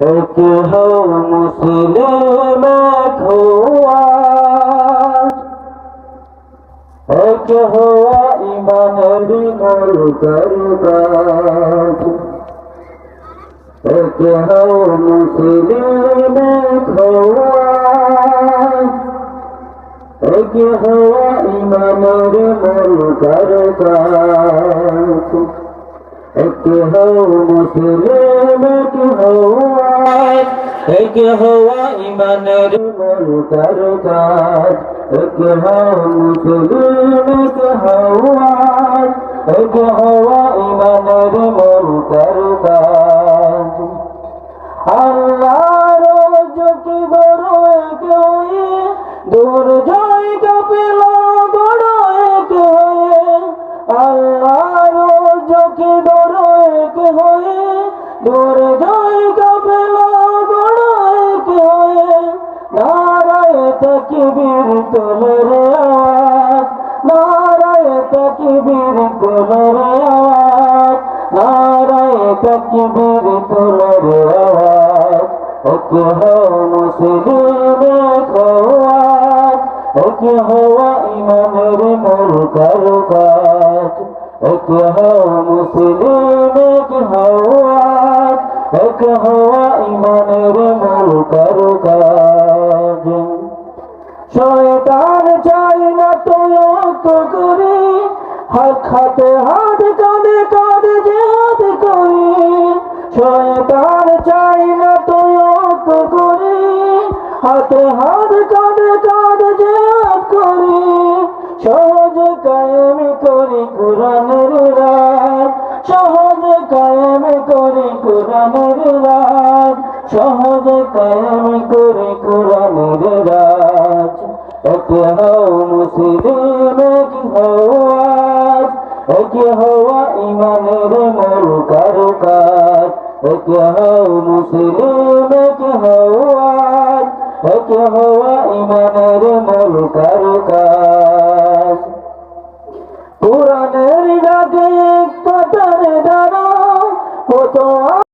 এক হও মুসলিম এক হওয়া এক হওয়া ইমানের মূল কারুকাজ এক হও মুসলিম এক এক হওয়া ইমানের মূল কারুকাজ এক হও মুসলিম এক হওয়া এক হওয়া ইমানের মূল কারুকাজ আল্লাহর চোখে বড় এক হয়ে দূর জয় কাপিল বড় এক হয়ে আল্লাহর চোখে বড় এক হয়ে দূর জয় তকবীর তোলর আওয়াজ নারায় তকবীর তোলর আওয়াজ নারায় তকবীর তোলর আওয়াজ এক হো মুসলিম এক এক হওয়া ইমানের মূল কারুকাজ এক হো মুসলিম এক হওয়াজ এক হওয়া ইমানের মূল অত করি হাত হাতে হাত কাঁধে কাঁধে যে হাত করি। শয়তান চাই না তো অত করি হাতে হাত, কাঁধে কাঁধে যে হাত করি। সহজ কায়েম করি কোরআনের রাত, সহজ কায়েম করি কোরআনের রাত, সহজ কায়েম করি কোরআনের রাত। এক হও মুসলিম এক হও আজ এক হওয়া ইমানের মূল কারুকাজ এক হও মুসলিম এক হও আজ এক হওয়া ইমানের মূল কোরআনের কত